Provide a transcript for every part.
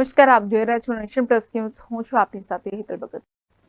નમસ્કાર, આપ જોઈ રહ્યા છો નેશન પ્લસ ન્યૂઝ. હું છું આપની સાથે હેતલ ભગત.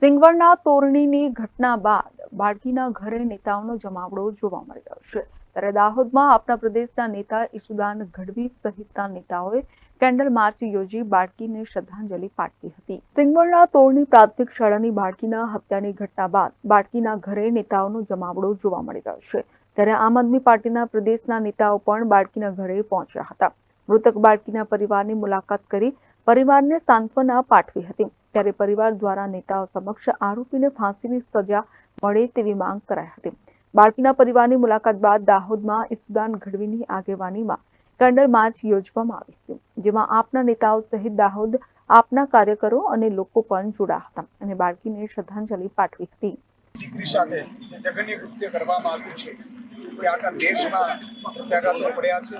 સિંગવડના તોરણીની ઘટના બાદ બાળકીના ઘરે નેતાઓનો જમાવડો જોવા મળી રહ્યો છે. ત્યારે દાહોદમાં આપના પ્રદેશના નેતા ઈશુદાન ગઢવી સહિતના નેતાઓએ કેન્ડલ માર્ચ યોજી બાળકીને શ્રદ્ધાંજલિ પાઠવી હતી. સિંગવડના તોરણી પ્રાથમિક શાળાની બાળકીના હત્યાની ઘટના બાદ બાળકીના ઘરે નેતાઓનો જમાવડો જોવા મળી રહ્યો છે. ત્યારે આમ આદમી પાર્ટીના પ્રદેશના નેતાઓ પણ બાળકીના ઘરે પહોંચ્યા હતા. મૃતક બાળકીના પરિવારની મુલાકાત કરી પરિવારને સાંત્વના પાઠવી હતી. ત્યારે પરિવાર દ્વારા નેતાઓ સમક્ષ આરોપીને ફાંસીની સજા મળે તેવી માંગ કરાઈ હતી. બાળકીના પરિવારની મુલાકાત બાદ દાહોદમાં ઇસુદાન ગઢવીની આગેવાનીમાં કેન્ડલ માર્ચ યોજવામાં આવી હતી, જેમાં આપના નેતાઓ સહિત દાહોદ આપના કાર્યકરો અને લોકો પણ જોડાયા હતા અને બાળકીને શ્રદ્ધાંજલિ પાઠવી હતી. દીકરી કૃત્ય કરવામાં આવ્યું છે. આખા દેશમાં પ્રત્યાઘાતો પડ્યા છે.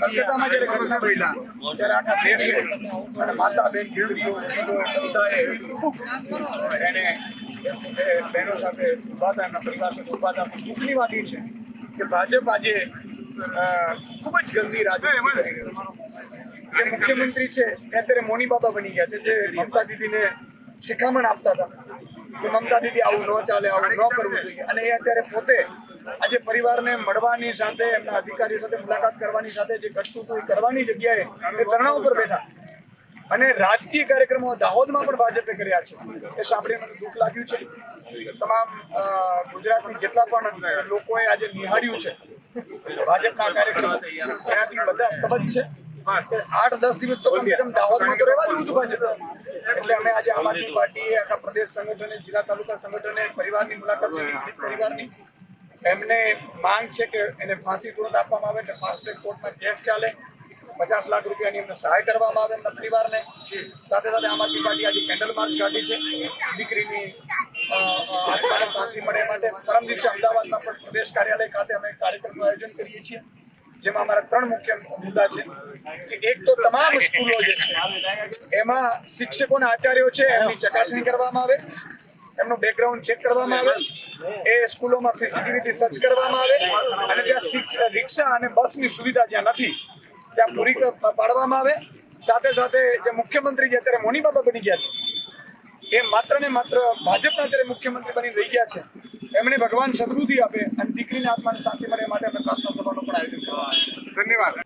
કલકત્તામાં જ્યારે ઘટના બન્યા, ત્યારે આખા દેશે અને માતા બેન ખેડૂતો બધાએ એને બહેનો સાથે ઉભાતા એમના પરિવાર સાથે ઉભાતા દુઃખની વાત એ છે કે ભાજપ આજે ખૂબ જ ગંદી રાજનીતિ કરી રહ્યો છે. જે મુખ્યમંત્રી છે, એ અત્યારે મોની બાબા બની ગયા છે, જે મમતા દીદીને શિખામણ આપતા હતા કે મમતા દીદી આવું ન ચાલે, આવું ન કરવું જોઈએ. અને એ અત્યારે પોતે આજે પરિવારને મળવાની સાથે, એમના અધિકારીઓ સાથે મુલાકાત કરવાની સાથે જે ઘટતું હતું એ કરવાની જગ્યાએ એ ધરણા ઉપર બેઠા. અને રાજકીય કાર્યક્રમો દાહોદમાં પણ ભાજપે કર્યા છે. એ સાંભળીને મને દુઃખ લાગ્યું છે. તમામ ગુજરાતની જેટલા પણ લોકોએ આજે નિહાળ્યું છે. ભાજપના કાર્યક્રમો એનાથી બધા સ્તબ્ધ છે. આઠ દસ દિવસ તો કમ દાહોદમાં તો રહેવા દેવું હતું ભાજપ. એટલે અમે આજે આમ આદમી પાર્ટીએ આખા પ્રદેશ સંગઠને જિલ્લા તાલુકા સંગઠને પરિવારની મુલાકાત લીધી. પરિવારની એમને માંગ છે કે એને ફાંસી તુરંત આપવામાં આવે એટલે ફાસ્ટ ટ્રેક કોર્ટમાં કેસ ચાલે. પચાસ લાખ રૂપિયાની એમને સહાય કરવામાં આવે એમના પરિવારને. સાથે સાથે આમ આદમી પાર્ટી આજે કેન્ડલ માર્ચ કાઢી છે. દીકરીની આત્માને શાંતિ મળે માટે. પરમ દિવસે અમદાવાદમાં પણ પ્રદેશ કાર્યાલય ખાતે અમે કાર્યક્રમનું આયોજન કરીએ છીએ જેમાં અમારા ત્રણ મુખ્ય મુદ્દા છે. એક તો તમામ સ્કૂલો જે છે, એમાં શિક્ષકો આચાર્યો છે, એમની ચકાસણી કરવામાં આવે, એમનું બેકગ્રાઉન્ડ ચેક કરવામાં આવે, એ સ્કૂલોમાં સીસીટીવીથી સર્ચ કરવામાં આવે, અને ત્યાં રિક્ષા અને બસની સુવિધા જ્યાં નથી, ત્યાં પૂરી પાડવામાં આવે. સાથે સાથે જે મુખ્યમંત્રી જે અત્યારે મોની બાબા બની ગયા છે, એ માત્ર ને માત્ર ભાજપના અત્યારે મુખ્યમંત્રી બની રહી ગયા છે. એમણે ભગવાન સદબુદ્ધિ આપે અને દીકરીના આત્માને શાંતિ મળે માટે અમે પ્રાર્થના સભાનું પણ આયોજન કરવા ધન્યવાદ.